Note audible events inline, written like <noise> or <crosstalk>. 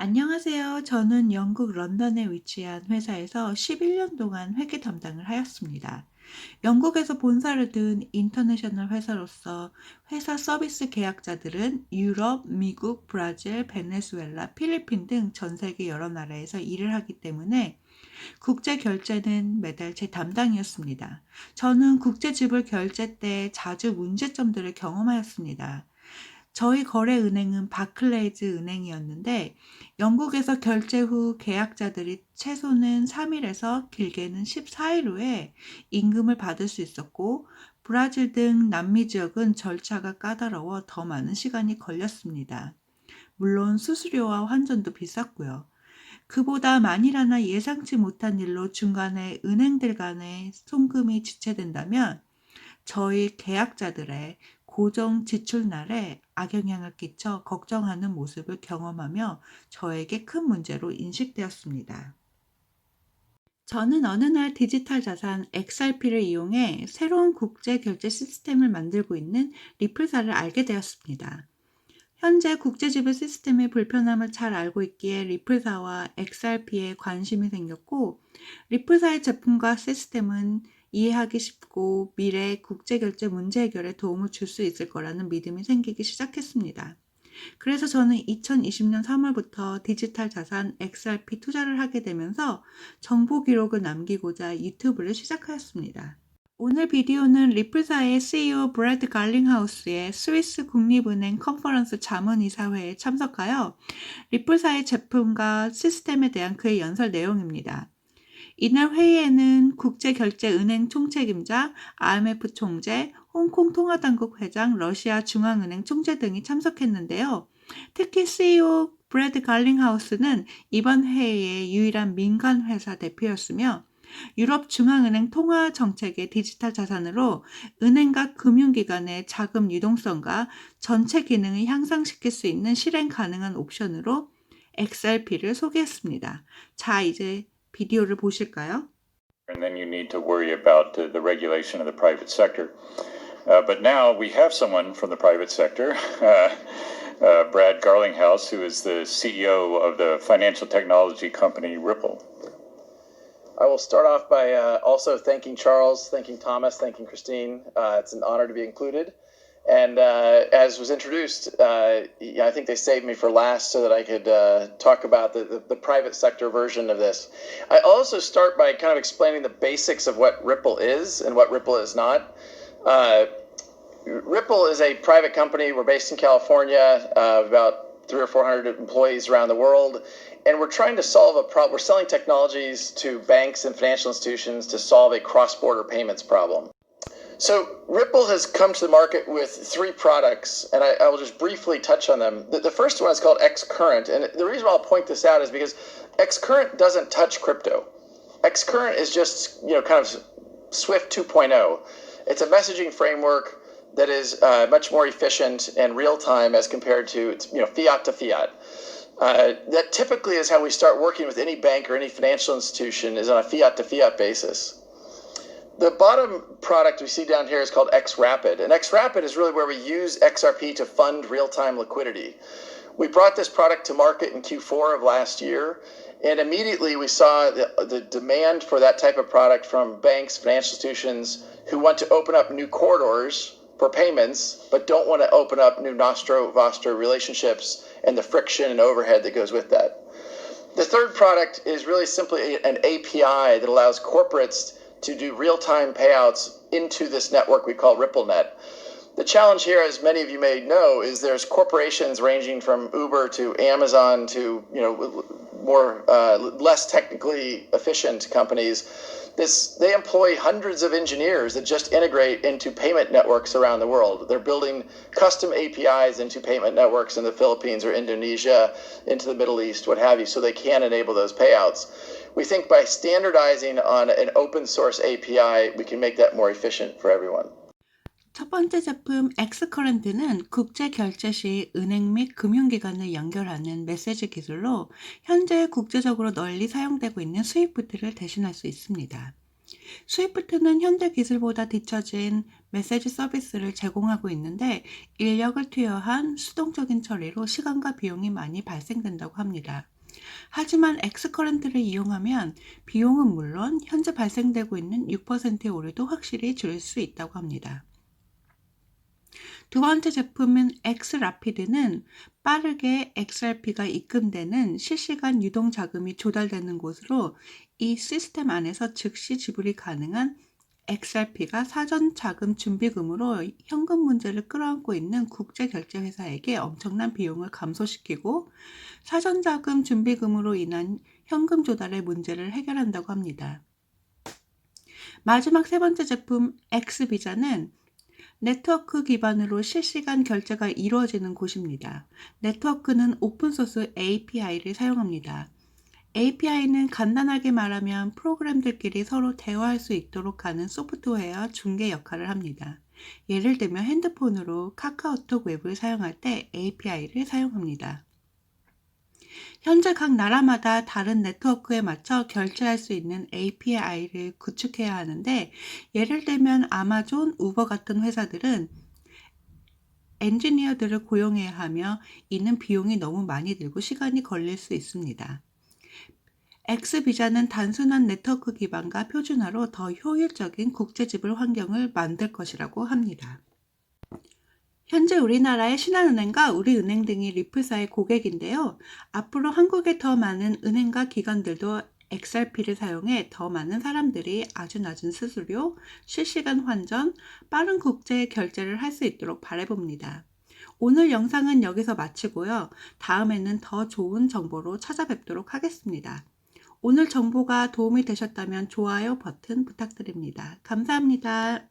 안녕하세요. 저는 영국 런던에 위치한 회사에서 11년 동안 회계 담당을 하였습니다. 영국에서 본사를 둔 인터내셔널 회사로서 회사 서비스 계약자들은 유럽, 미국, 브라질, 베네수엘라, 필리핀 등 전 세계 여러 나라에서 일을 하기 때문에 국제 결제는 매달 제 담당이었습니다. 저는 국제 지불 결제 때 자주 문제점들을 경험하였습니다. 저희 거래 은행은 바클레이즈 은행이었는데 영국에서 결제 후 계약자들이 최소는 3일에서 길게는 14일 후에 임금을 받을 수 있었고 브라질 등 남미 지역은 절차가 까다로워 더 많은 시간이 걸렸습니다. 물론 수수료와 환전도 비쌌고요. 그보다 만일 하나 예상치 못한 일로 중간에 은행들 간의 송금이 지체된다면 저희 계약자들의 고정 지출 날에 악영향을 끼쳐 걱정하는 모습을 경험하며 저에게 큰 문제로 인식되었습니다. 저는 어느 날 디지털 자산 XRP를 이용해 새로운 국제 결제 시스템을 만들고 있는 리플사를 알게 되었습니다. 현재 국제지불 시스템의 불편함을 잘 알고 있기에 리플사와 XRP에 관심이 생겼고, 리플사의 제품과 시스템은 이해하기 쉽고 미래 국제결제 문제 해결에 도움을 줄 수 있을 거라는 믿음이 생기기 시작했습니다. 그래서 저는 2020년 3월부터 디지털 자산 XRP 투자를 하게 되면서 정보 기록을 남기고자 유튜브를 시작하였습니다. 오늘 비디오는 리플사의 CEO 브래드 갈링하우스의 스위스 국립은행 컨퍼런스 자문이사회에 참석하여 리플사의 제품과 시스템에 대한 그의 연설 내용입니다. 이날 회의에는 국제결제은행 총책임자, IMF 총재, 홍콩 통화당국 회장, 러시아 중앙은행 총재 등이 참석했는데요. 특히 CEO 브래드 갈링하우스는 이번 회의의 유일한 민간 회사 대표였으며 유럽 중앙은행 통화 정책의 디지털 자산으로 은행과 금융기관의 자금 유동성과 전체 기능을 향상시킬 수 있는 실행 가능한 옵션으로 XRP를 소개했습니다. 자, 이제 비디오를 보실까요? and then you need to worry about uh, the regulation of the private sector. Uh, but now we have someone from the private sector, <laughs> uh, uh, Brad Garlinghouse, who is the CEO of the financial technology company Ripple. I will start off by uh, also thanking Charles, thanking Thomas, thanking Christine. Uh, it's an honor to be included. And uh, as was introduced, uh, I think they saved me for last so that I could uh, talk about the, the, the private sector version of this. I also start by kind of explaining the basics of what Ripple is and what Ripple is not. Uh, Ripple is a private company. We're based in California, uh, about three or four hundred employees around the world, and we're trying to solve a problem. We're selling technologies to banks and financial institutions to solve a cross-border payments problem. So Ripple has come to the market with three products, and I, I will just briefly touch on them. The, the first one is called Xcurrent, and the reason I'll point this out is because Xcurrent doesn't touch crypto. Xcurrent is just you know kind of Swift 2.0. It's a messaging framework that is uh, much more efficient and real time as compared to you know fiat to fiat. Uh, that typically is how we start working with any bank or any financial institution is on a fiat to fiat basis. The bottom product we see down here is called XRapid, and XRapid is really where we use XRP to fund real-time liquidity. We brought this product to market in Q4 of last year, and immediately we saw the, the demand for that type of product from banks, financial institutions who want to open up new corridors for payments, but don't want to open up new Nostro Vostro relationships and the friction and overhead that goes with that. The third product is really simply an API that allows corporates to do real-time payouts into this network we call RippleNet. The challenge here, as many of you may know, is there's corporations ranging from Uber to Amazon to you know more uh, less technically efficient companies. This they employ hundreds of engineers that just integrate into payment networks around the world. They're building custom APIs into payment networks in the Philippines or Indonesia, into the Middle East, what have you, so they can enable those payouts. We think by standardizing on an open source API, we can make that more efficient for everyone. 첫 번째 제품 엑스커런트는 국제 결제 시 은행 및 금융기관을 연결하는 메시지 기술로 현재 국제적으로 널리 사용되고 있는 스위프트를 대신할 수 있습니다. 스위프트는 현대 기술보다 뒤처진 메시지 서비스를 제공하고 있는데 인력을 투여한 수동적인 처리로 시간과 비용이 많이 발생된다고 합니다. 하지만 엑스커런트를 이용하면 비용은 물론 현재 발생되고 있는 6%의 오류도 확실히 줄일 수 있다고 합니다. 두 번째 제품은 엑스라피드는 빠르게 XRP가 입금되는 실시간 유동 자금이 조달되는 곳으로 이 시스템 안에서 즉시 지불이 가능한 XRP가 사전 자금 준비금으로 현금 문제를 끌어안고 있는 국제 결제 회사에게 엄청난 비용을 감소시키고 사전 자금 준비금으로 인한 현금 조달의 문제를 해결한다고 합니다. 마지막 세 번째 제품 엑스비자는 네트워크 기반으로 실시간 결제가 이루어지는 곳입니다. 네트워크는 오픈소스 API를 사용합니다. API는 간단하게 말하면 프로그램들끼리 서로 대화할 수 있도록 하는 소프트웨어 중개 역할을 합니다. 예를 들면 핸드폰으로 카카오톡 웹을 사용할 때 API를 사용합니다. 현재 각 나라마다 다른 네트워크에 맞춰 결제할 수 있는 API를 구축해야 하는데 예를 들면 아마존, 우버 같은 회사들은 엔지니어들을 고용해야 하며 이는 비용이 너무 많이 들고 시간이 걸릴 수 있습니다. 엑스비자는 단순한 네트워크 기반과 표준화로 더 효율적인 국제 지불 환경을 만들 것이라고 합니다. 현재 우리나라의 신한은행과 우리은행 등이 리플사의 고객인데요. 앞으로 한국의 더 많은 은행과 기관들도 XRP를 사용해 더 많은 사람들이 아주 낮은 수수료, 실시간 환전, 빠른 국제 결제를 할 수 있도록 바라봅니다. 오늘 영상은 여기서 마치고요. 다음에는 더 좋은 정보로 찾아뵙도록 하겠습니다. 오늘 정보가 도움이 되셨다면 좋아요 버튼 부탁드립니다. 감사합니다.